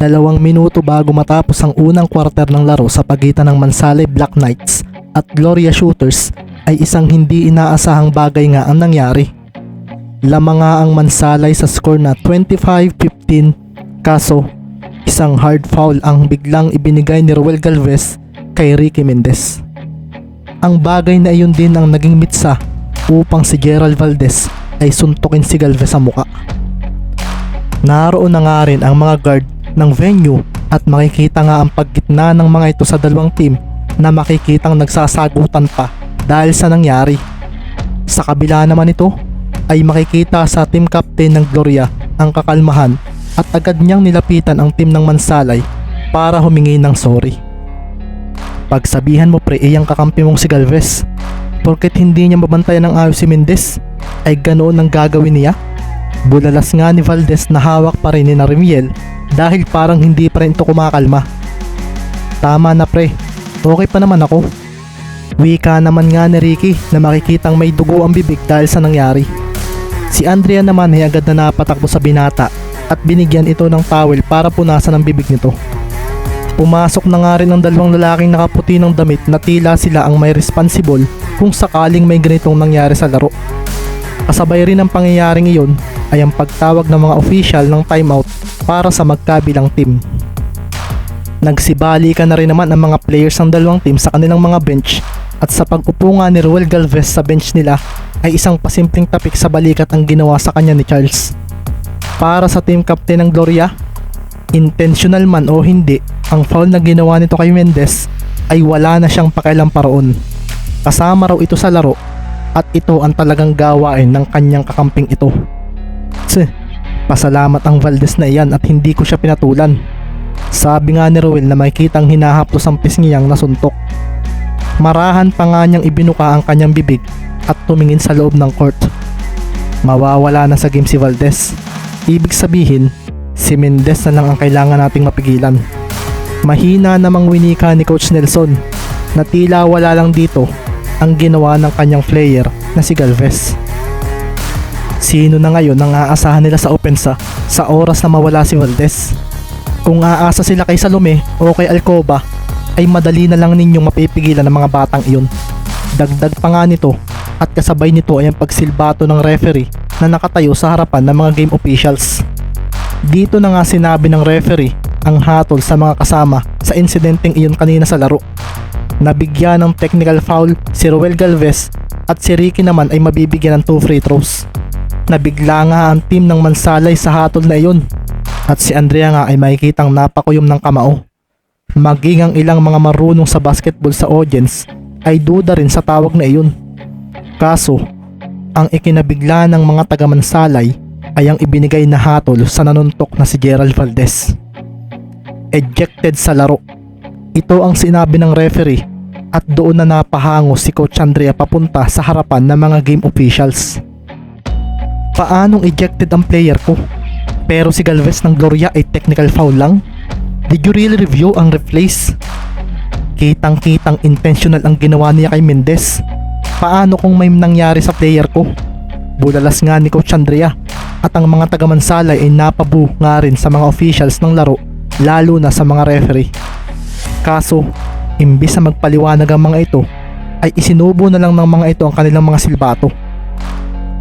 Dalawang minuto bago matapos ang unang quarter ng laro sa pagitan ng Mansalay Black Knights at Gloria Shooters ay isang hindi inaasahang bagay nga ang nangyari. Lamang nga ang Mansalay sa score na 25-15 kaso isang hard foul ang biglang ibinigay ni Roel Galvez kay Ricky Mendez. Ang bagay na iyon din ang naging mitsa upang si Gerald Valdez ay suntukin si Galvez sa muka. Naroon na nga rin ang mga guard ng venue at makikita nga ang paggitna ng mga ito sa dalawang team na makikitang nagsasagutan pa dahil sa nangyari. Sa kabila naman ito ay makikita sa team captain ng Gloria ang kakalmahan at agad niyang nilapitan ang team ng Mansalay para humingi ng sorry. Pagsabihan mo pre iyang kakampi mong si Galvez porket hindi niya mabantayan ng ayos si Mendez ay ganoon ang gagawin niya. Bulalas nga ni Valdez na hawak pa rin ni Narimiel dahil parang hindi pa rin ito kumakalma. Tama na pre, okay pa naman ako. Wika naman nga ni Ricky na makikitang may dugo ang bibig dahil sa nangyari. Si Andrea naman ay agad na napatakbo sa binata at binigyan ito ng towel para punasan ang bibig nito. Pumasok na nga rin ang dalawang lalaking nakaputi ng damit na tila sila ang may responsible kung sakaling may ganitong nangyari sa laro. Kasabay rin ng pangyayaring iyon ay ang pagtawag ng mga official ng timeout para sa magkabilang team. Nagsibali ka na rin naman ang mga players ng dalawang team sa kanilang mga bench at sa pag-upo nga ni Ruel Galvez sa bench nila ay isang pasimpleng tapik sa balikat ang ginawa sa kanya ni Charles. Para sa team captain ng Gloria, intentional man o hindi, ang foul na ginawa nito kay Mendez ay wala na siyang pakialam paroon. Kasama raw ito sa laro at ito ang talagang gawain ng kanyang kakamping ito. Tse, pasalamat ang Valdez na iyan at hindi ko siya pinatulan. Sabi nga ni Ruel na makikitang hinahaplos ang pisngiyang nasuntok. Marahan pa nga niyang ibinuka ang kanyang bibig at tumingin sa loob ng court. Mawawala na sa game si Valdez. Ibig sabihin, si Mendez na lang ang kailangan nating mapigilan. Mahina namang winika ni Coach Nelson na tila wala lang dito ang ginawa ng kanyang player na si Galvez. Sino na ngayon ang aasahan nila sa opensa sa oras na mawala si Valdez? Kung aasa sila kay Salome o kay Alcoba ay madali na lang ninyong mapipigilan ng mga batang iyon. Dagdag pa nga nito at kasabay nito ay ang pagsilbato ng referee na nakatayo sa harapan ng mga game officials. Dito na nga sinabi ng referee ang hatol sa mga kasama sa insidenteng iyon kanina sa laro. Nabigyan ng technical foul si Roel Galvez at si Ricky naman ay mabibigyan ng 2 free throws. Nabigla nga ang team ng Mansalay sa hatol na iyon at si Andrea nga ay makikitang napakuyom ng kamao. Maging ang ilang mga marunong sa basketball sa audience ay duda rin sa tawag na iyon. Kaso, ang ikinabigla ng mga taga Mansalay ay ang ibinigay na hatol sa nanuntok na si Gerald Valdez. Ejected sa laro. Ito ang sinabi ng referee at doon na napahango si Coach Andrea papunta sa harapan ng mga game officials. Paanong ejected ang player ko? Pero si Galvez ng Gloria ay technical foul lang? Did you really review ang replays? Kitang-kitang intentional ang ginawa niya kay Mendez. Paano kung may nangyari sa player ko? Bulalas nga ni Coach Andrea at ang mga taga-mansalay ay napabu nga rin sa mga officials ng laro lalo na sa mga referee. Kaso, imbis na magpaliwanag ang mga ito, ay isinubo na lang ng mga ito ang kanilang mga silbato.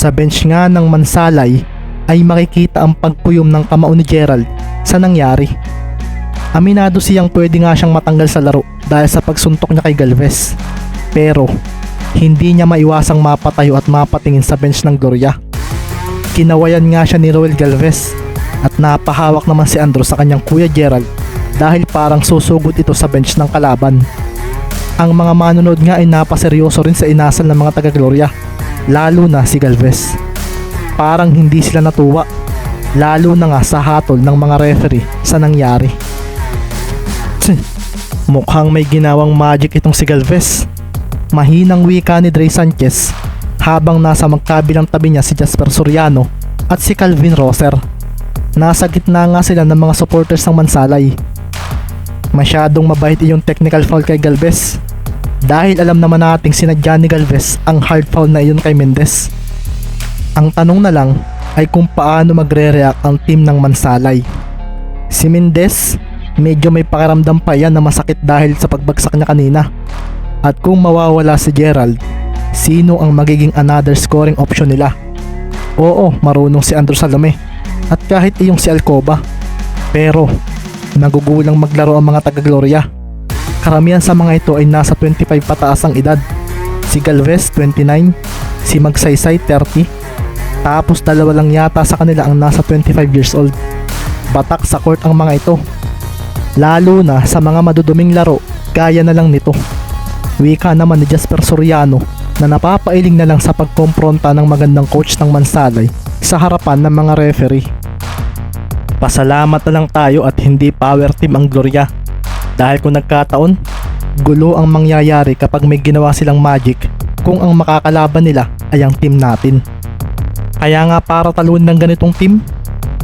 Sa bench nga ng Mansalay ay makikita ang pagpuyom ng kamao ni Gerald sa nangyari. Aminado siyang pwede nga siyang matanggal sa laro dahil sa pagsuntok niya kay Galvez. Pero hindi niya maiwasang mapatayo at mapatingin sa bench ng Gloria. Kinawayan nga siya ni Roel Galvez at napahawak naman si Andrew sa kanyang kuya Gerald dahil parang susugod ito sa bench ng kalaban. Ang mga manonood nga ay napaseryoso rin sa inasal ng mga taga Gloria, lalo na si Galvez. Parang hindi sila natuwa, lalo na nga sa hatol ng mga referee sa nangyari. Tsk, mukhang may ginawang magic itong si Galvez. Mahinang wika ni Dre Sanchez habang nasa magkabilang tabi niya si Jasper Soriano at si Calvin Roser. Nasa gitna nga sila ng mga supporters ng Mansalay. Masyadong mabait yung technical foul kay Galvez. Dahil alam naman nating sinadya ni Galvez ang hard foul na iyon kay Mendez. Ang tanong na lang ay kung paano magre-react ang team ng Mansalay. Si Mendez, medyo may pakiramdam pa yan na masakit dahil sa pagbagsak niya kanina. At kung mawawala si Gerald, sino ang magiging another scoring option nila? Oo, marunong si Andrew Salome. At kahit iyong si Alcoba. Pero, nagugulang maglaro ang mga taga-Gloria. Karamihan sa mga ito ay nasa 25 pataas ang edad. Si Galvez 29, si Magsaysay 30, tapos dalawa lang yata sa kanila ang nasa 25 years old. Batak sa court ang mga ito. Lalo na sa mga maduduming laro, gaya na lang nito. Wika naman ni Jasper Soriano na napapailing na lang sa pagkompronta ng magandang coach ng Mansalay sa harapan ng mga referee. Pasalamat na lang tayo at hindi power team ang Gloria. Dahil kung nagkataon, gulo ang mangyayari kapag may ginawa silang magic kung ang makakalaban nila ay ang team natin. Kaya nga para talunin ng ganitong team,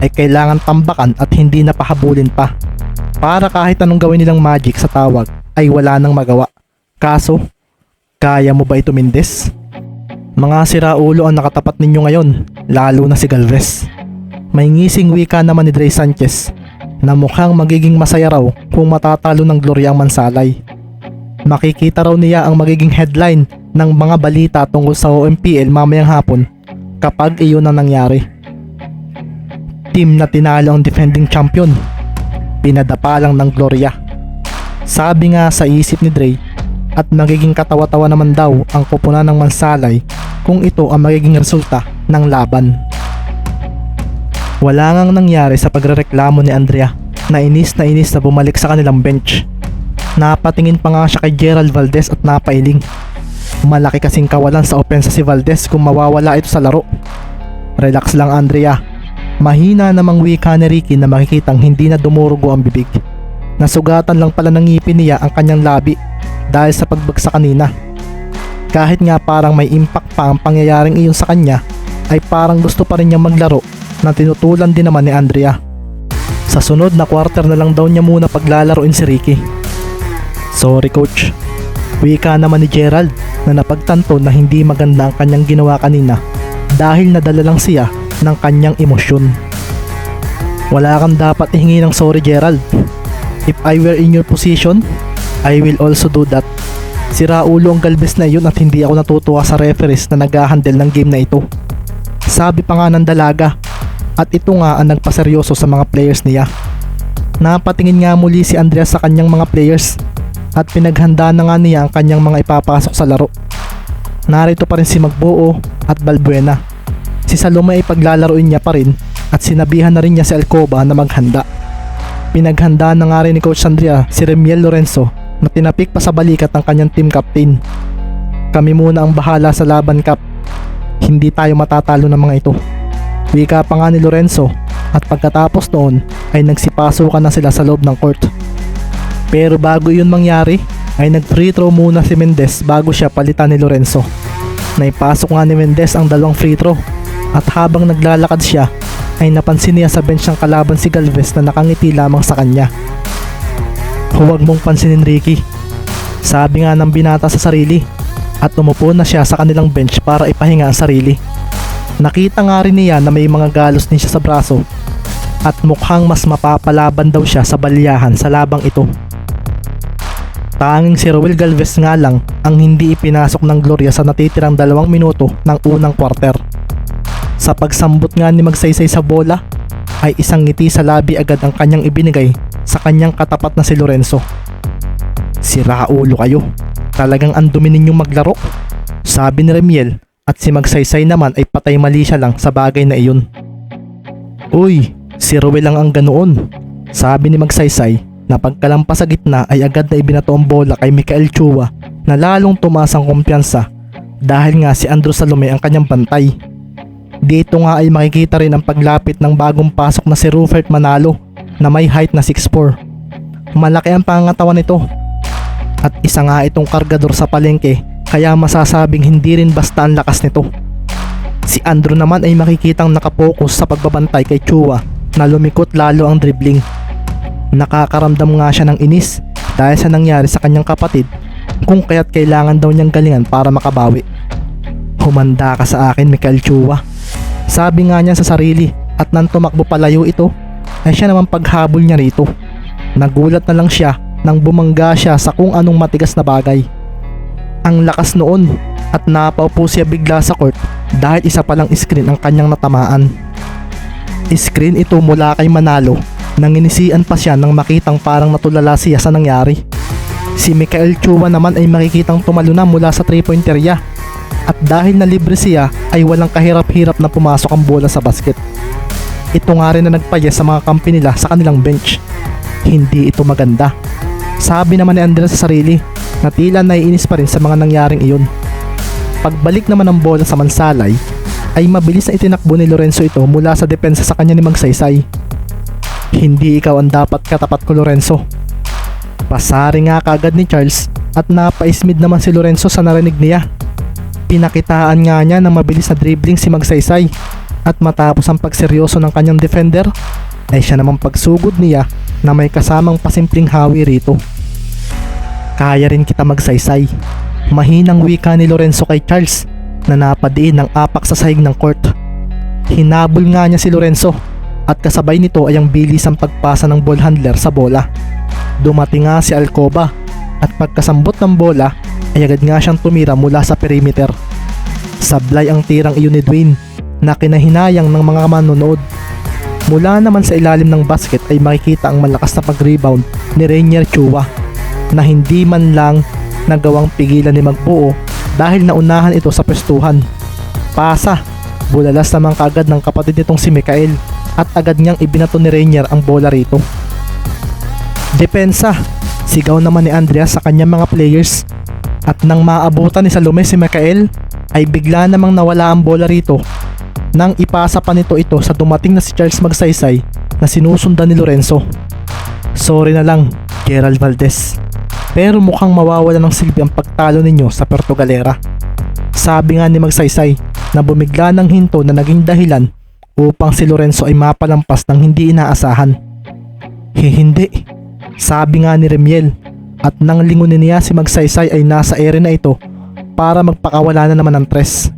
ay kailangan tambakan at hindi na pahabulin pa. Para kahit anong gawin nilang magic sa tawag ay wala nang magawa. Kaso, kaya mo ba ito Mendes? Mga siraulo ang nakatapat ninyo ngayon, lalo na si Galvez. May ngising wika naman ni Dre Sanchez na mukhang magiging masaya raw kung matatalo ng Gloria ang Mansalay. Makikita raw niya ang magiging headline ng mga balita tungkol sa OMPL mamayang hapon kapag iyon ang nangyari. Team na tinalo ang defending champion. Pinadapa lang ng Gloria. Sabi nga sa isip ni Dre at magiging katawa-tawa naman daw ang kupunan ng Mansalay kung ito ang magiging resulta ng laban. Wala ngang nangyari sa pagrereklamo ni Andrea na inis na inis na bumalik sa kanilang bench. Napatingin pa nga siya kay Gerald Valdez at napailing. Malaki kasing kawalan sa opensa si Valdez kung mawawala ito sa laro. Relax lang Andrea. Mahina namang wika ni Ricky na makikitang hindi na dumurugo ang bibig. Nasugatan lang pala ng ngipin niya ang kanyang labi dahil sa pagbagsak kanina. Kahit nga parang may impact pa ang pangyayaring iyon sa kanya, ay parang gusto pa rin niya maglaro na tinutulan din naman ni Andrea. Sa sunod na quarter na lang daw niya muna paglalaroin si Ricky. Sorry coach. Wika naman ni Gerald na napagtanto na hindi maganda ang kanyang ginawa kanina dahil nadala lang siya ng kanyang emosyon. Wala kang dapat ihingi ng sorry Gerald. If I were in your position, I will also do that. Sira ulo ang galbes na yun at hindi ako natutuwa sa referees na nag-handle ng game na ito. Sabi pa nga ng dalaga at ito nga ang nagpaseryoso sa mga players niya. Napatingin nga muli si Andreas sa kanyang mga players at pinaghanda na nga niya ang kanyang mga ipapasok sa laro. Narito pa rin si Magbuo at Balbuena. Si Salome ay paglalaroin niya pa rin at sinabihan na rin niya si Alcoba na maghanda. Pinaghanda na nga rin ni Coach Andrea si Remiel Lorenzo na tinapik pa sa balikat ng kanyang team captain. Kami muna ang bahala sa laban cup. Hindi tayo matatalo ng mga ito. Wika pa nga ni Lorenzo at pagkatapos noon ay nagsipasukan na sila sa loob ng court. Pero bago yun mangyari ay nag free throw muna si Mendez bago siya palitan ni Lorenzo. Naipasok nga ni Mendez ang dalawang free throw at habang naglalakad siya ay napansin niya sa bench ng kalaban si Galvez na nakangiti lamang sa kanya. Huwag mong pansinin Ricky. Sabi nga ng binata sa sarili at umupo na siya sa kanilang bench para ipahinga ang sarili. Nakita nga rin niya na may mga galos din siya sa braso at mukhang mas mapapalaban daw siya sa balyahan sa labang ito. Tanging si Roel Galvez nga lang ang hindi ipinasok ng Gloria sa natitirang dalawang minuto ng unang quarter. Sa pagsambot nga ni Magsaysay sa bola, ay isang ngiti sa labi agad ang kanyang ibinigay sa kanyang katapat na si Lorenzo. Sira ulo kayo. Talagang andumi ninyong maglaro. Sabi ni Remiel at si Magsaysay naman ay patay mali siya lang sa bagay na iyon. Uy, si Ruel lang ang ganoon. Sabi ni Magsaysay na pagkalampas sa gitna ay agad na ibinato ang bola kay Mikael Chua na lalong tumaas ang kumpiyansa dahil nga si Andrew Salome ang kanyang bantay. Dito nga ay makikita rin ang paglapit ng bagong pasok na si Rupert Manalo na may height na 6'4". Malaki ang pangangatawan nito. At isa nga itong kargador sa palengke kaya masasabing hindi rin basta ang lakas nito. Si Andrew naman ay makikitang nakapokus sa pagbabantay kay Chua na lumikot lalo ang dribbling. Nakakaramdam nga siya ng inis dahil sa nangyari sa kanyang kapatid kung kaya't kailangan daw niyang galingan para makabawi. Humanda ka sa akin Mikael Chua. Sabi nga niya sa sarili at nang tumakbo palayo ito ay siya naman paghabol niya rito. Nagulat na lang siya nang bumangga siya sa kung anong matigas na bagay. Ang lakas noon at napaupo siya bigla sa court dahil isa palang screen ang kanyang natamaan. Screen ito mula kay Manalo nang inisian pa siya nang makitang parang natulala siya sa nangyari. Si Mikael Chua naman ay makikitang tumalo na mula sa 3-point area at dahil na libre siya ay walang kahirap-hirap na pumasok ang bola sa basket. Ito nga rin na nagpayas sa mga kampi nila sa kanilang bench. Hindi ito maganda. Sabi naman ni Andres sa sarili na tila naiinis pa rin sa mga nangyaring iyon. Pagbalik naman ng bola sa Mansalay ay mabilis na itinakbo ni Lorenzo ito mula sa depensa sa kanya ni Magsaysay. Hindi ikaw ang dapat katapat ko Lorenzo. Pasari nga kagad ni Charles at napaismid naman si Lorenzo sa narinig niya. Pinakitaan nga niya ng mabilis na dribbling si Magsaysay at matapos ang pagseryoso ng kanyang defender ay siya namang pagsugod niya na may kasamang pasimpleng hawi rito. Kaya rin kita magsaysay. Mahinang wika ni Lorenzo kay Charles na napadiin ng apak sa sahig ng court. Hinabol nga niya si Lorenzo at kasabay nito ay ang bilis ang pagpasa ng ball handler sa bola. Dumating nga si Alcoba at pagkasambot ng bola ay agad nga siyang tumira mula sa perimeter. Sablay ang tirang iyon ni Dwayne na kinahinayang ng mga manonood. Mula naman sa ilalim ng basket ay makikita ang malakas na pag-rebound ni Rainier Chua na hindi man lang nagawang pigilan ni Magbuo dahil naunahan ito sa pwestuhan. Pasa, bulalas naman kagad ng kapatid nitong si Mikael at agad niyang ibinato ni Rainier ang bola rito. Depensa, sigaw naman ni Andreas sa kanyang mga players at nang maabutan ni Salome si Mikael ay bigla namang nawala ang bola rito nang ipasa pa nito ito sa dumating na si Charles Magsaysay na sinusundan ni Lorenzo. Sorry na lang, Gerald Valdez. Pero mukhang mawawala ng silbi ang pagtalo ninyo sa Portugalera. Sabi nga ni Magsaysay na bumigla ng hinto na naging dahilan upang si Lorenzo ay mapalampas ng hindi inaasahan. Hihindi. Sabi nga ni Remiel at nang lingunin niya si Magsaysay ay nasa ere na ito para magpakawala na naman ng tres.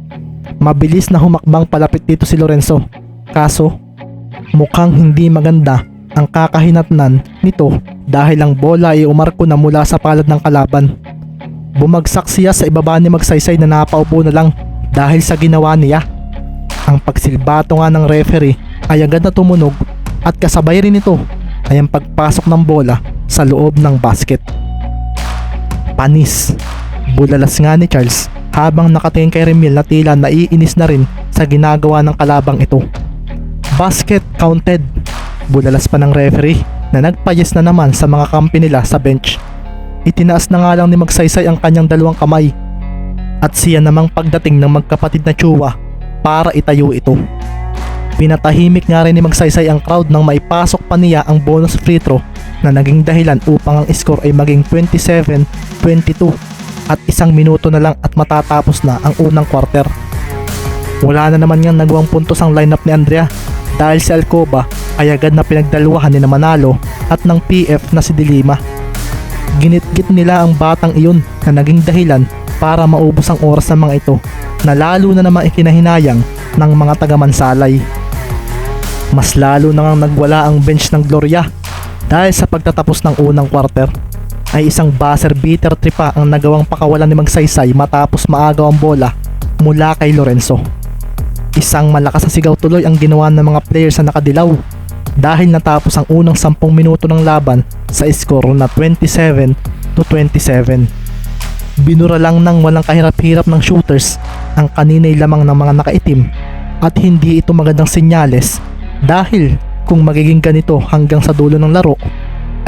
Mabilis na humakbang palapit dito si Lorenzo. Kaso, mukhang hindi maganda ang kakahinatnan nito dahil ang bola ay umarko na mula sa palad ng kalaban. Bumagsak siya sa ibaba ni Magsaysay na napaupo na lang dahil sa ginawa niya. Ang pagsilbato nga ng referee ay agad na tumunog at kasabay rin ito ay ang pagpasok ng bola sa loob ng basket. Panis. Bulalas nga ni Charles habang nakatingin kay Remil na tila naiinis na rin sa ginagawa ng kalabang ito. Basket counted. Bulalas pa ng referee na nagpayas na naman sa mga kampi nila sa bench. Itinaas na nga lang ni Magsaysay ang kanyang dalawang kamay at siya namang pagdating ng magkapatid na Chua para itayo ito. Pinatahimik nga rin ni Magsaysay ang crowd nang maipasok pa niya ang bonus free throw na naging dahilan upang ang score ay maging 27-22 at isang minuto na lang at matatapos na ang unang quarter. Wala na naman niyang nagawang puntos ang lineup ni Andrea dahil si Alcoba ay agad na pinagdaluhan ni na Manalo at ng PF na si Dilima. Ginitgit nila ang batang iyon na naging dahilan para maubos ang oras ng mga ito na lalo na namang ikinahinayang ng mga taga-mansalay. Mas lalo na ngang nagwala ang bench ng Gloria dahil sa pagtatapos ng unang quarter ay isang buzzer beater tripa ang nagawang pakawalan ni Magsaysay matapos maagaw ang bola mula kay Lorenzo. Isang malakas na sigaw tuloy ang ginawa ng mga players na nakadilaw dahil natapos ang unang 10 minuto ng laban sa score na 27 to 27. Binura lang ng walang kahirap-hirap ng shooters ang kaninay lamang ng mga nakaitim at hindi ito magandang senyales dahil kung magiging ganito hanggang sa dulo ng laro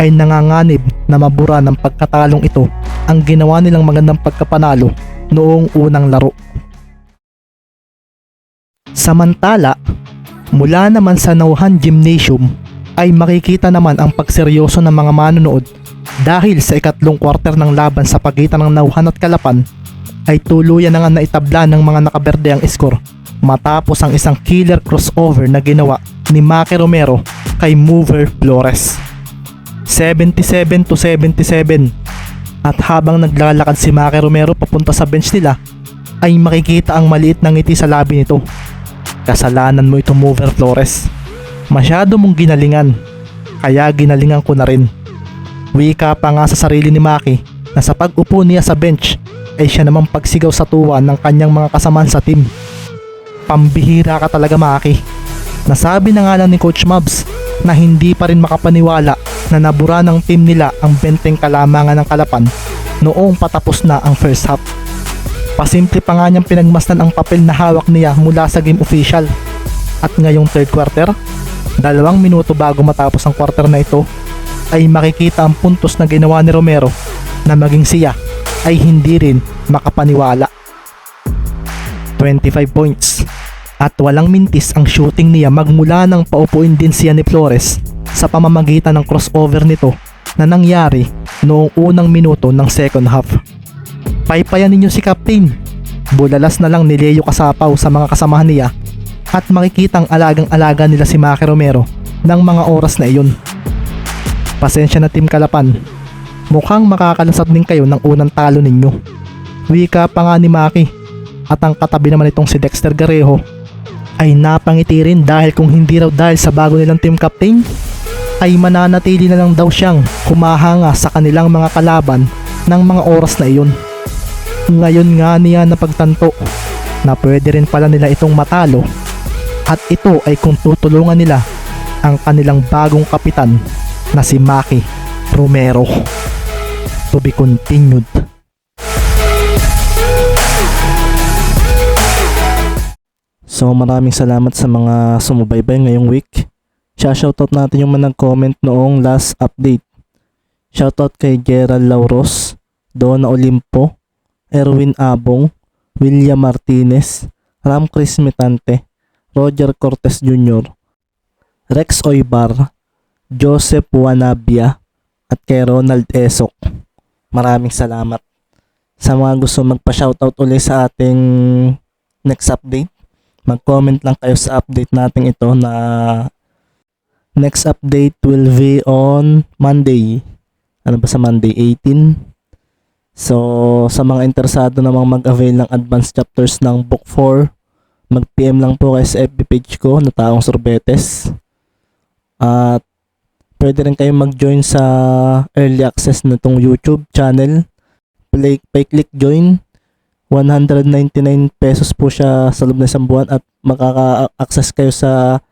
ay nanganganib na mabura ng pagkatalong ito ang ginawa nilang magandang pagkapanalo noong unang laro. Samantala, mula naman sa Nauhan Gymnasium ay makikita naman ang pagseryoso ng mga manonood dahil sa ikatlong quarter ng laban sa pagitan ng Nauhan at Kalapan ay tuluyan na nga naitabla ng mga nakaberde ang score matapos ang isang killer crossover na ginawa ni Maki Romero kay Mover Flores. 77 to 77 at habang naglalakad si Maki Romero papunta sa bench nila ay makikita ang maliit na ngiti sa labi nito. Kasalanan mo ito Mover Flores. Masyado mong ginalingan Kaya ginalingan ko na rin. Wika pa nga sa sarili ni Maki na sa pag-upo niya sa bench ay siya namang pagsigaw sa tuwa ng kanyang mga kasamaan sa team. Pambihira ka talaga Maki. Nasabi na nga lang ni Coach Mabs na hindi pa rin makapaniwala na nabura ng team nila ang benteng kalamangan ng kalapan noong patapos na ang first half. Pasimple pa nga niyang pinagmasdan ang papel na hawak niya mula sa game official. At ngayong third quarter, dalawang minuto bago matapos ang quarter na ito, ay makikita ang puntos na ginawa ni Romero na maging siya ay hindi rin makapaniwala. 25 points at walang mintis ang shooting niya magmula ng paupuin din siya ni Flores sa pamamagitan ng crossover nito na nangyari noong unang minuto ng second half. Paypayan ninyo si Captain. Bulalas na lang ni Leo Kasapaw sa mga kasamahan niya at makikitang alagang-alaga nila si Maki Romero ng mga oras na iyon. Pasensya na Team Kalapan. Mukhang makakalasap din kayo ng unang talo ninyo. Wika pa nga ni Maki at ang katabi naman itong si Dexter Garejo ay napangiti rin dahil kung hindi raw dahil sa bago nilang team captain ay mananatili na lang daw siyang humahanga sa kanilang mga kalaban ng mga oras na iyon. Ngayon nga niya napagtanto na pwede rin pala nila itong matalo at ito ay kung tutulungan nila ang kanilang bagong kapitan na si Maki Romero. To be continued. So maraming salamat sa mga sumubaybay ngayong week. Shoutout natin yung mga nag-comment noong last update. Shoutout kay Gerald Lauros, Donna Olimpo, Erwin Abong, William Martinez, Ram Chris Mitante, Roger Cortez Jr., Rex Oybar, Joseph Wanabia, at kay Ronald Esok. Maraming salamat. Sa mga gusto magpa-shoutout ulit sa ating next update, mag-comment lang kayo sa update natin ito na next update will be on Monday. Ano ba sa Monday? 18? So, sa mga interesado namang mag-avail ng advanced chapters ng Book 4, mag-PM lang po kayo sa FB page ko na Taong Sorbetes. At pwede rin kayong mag-join sa early access na itong YouTube channel. Play, pay-click join. 199 pesos po siya sa loob ng isang buwan at makaka-access kayo sa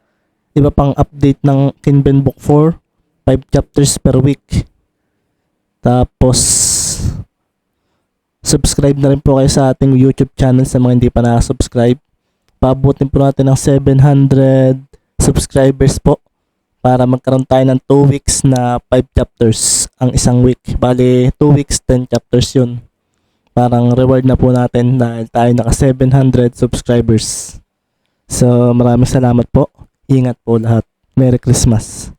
iba pang update ng Kinben Book 4. 5 chapters per week. Tapos, subscribe na rin po kayo sa ating YouTube channel sa mga hindi pa nakasubscribe. Paabutin po natin ng 700 subscribers po para magkaroon tayo ng 2 weeks na 5 chapters ang isang week. Bali, 2 weeks, 10 chapters yun. Parang reward na po natin dahil tayo naka 700 subscribers. So, maraming salamat po. Ingat po lahat. Merry Christmas.